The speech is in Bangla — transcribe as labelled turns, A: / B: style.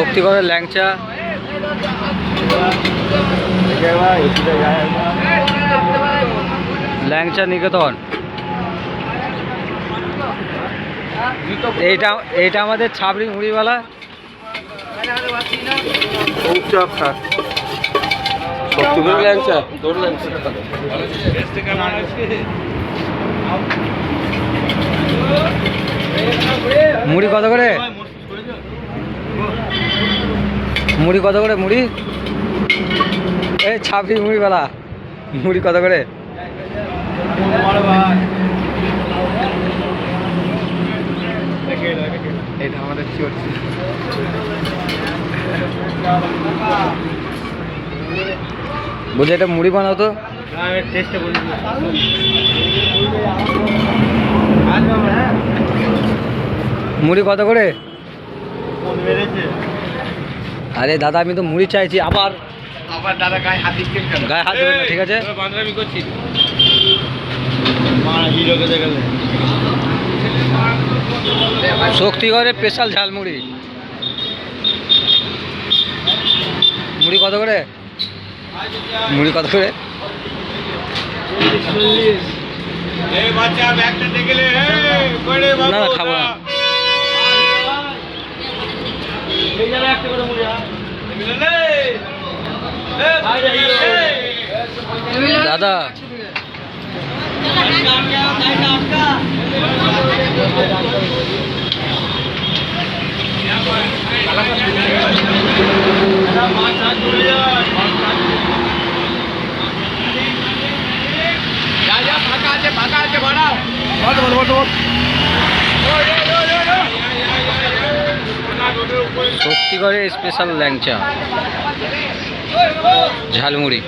A: শক্তিগড়ের ল্যাংচা। ল্যাংচা নিকেতন। এইটা এইটা আমাদের ছাবড়ি মুড়িওয়ালা।
B: ল্যাংচা। তোর ল্যাংচা
A: মুড়ি কত করে মুড়ি কত করে, মুড়ি? এই ছাবড়ি মুড়িওয়ালা মুড়ি কত করে?
B: চলছে
A: বলছি, এটা মুড়ি বানাও তো। মুড়ি কত করে?
B: মেরেছে
A: আরে দাদা আমি তো মুড়ি চাইছি আবার।
B: আবার দাদা গায়ে হাত দিচ্ছেন কেন?
A: গায়ে হাত দেবেন ঠিক আছে?
B: বান্ধবী করছি
A: শক্তিগড়ের স্পেশাল ঝালমুড়ি মুড়ি। কত করে? মুড়ি কত করে? না, খাব না।
B: এই যাবে একটা করে মুড়ি হ্যাঁ
A: দাদা
B: ফাঁকা আছে ফাঁকা আছে বাড়াও
A: শক্তিগড়ের স্পেশাল ল্যাংচা ঝালমুড়ি।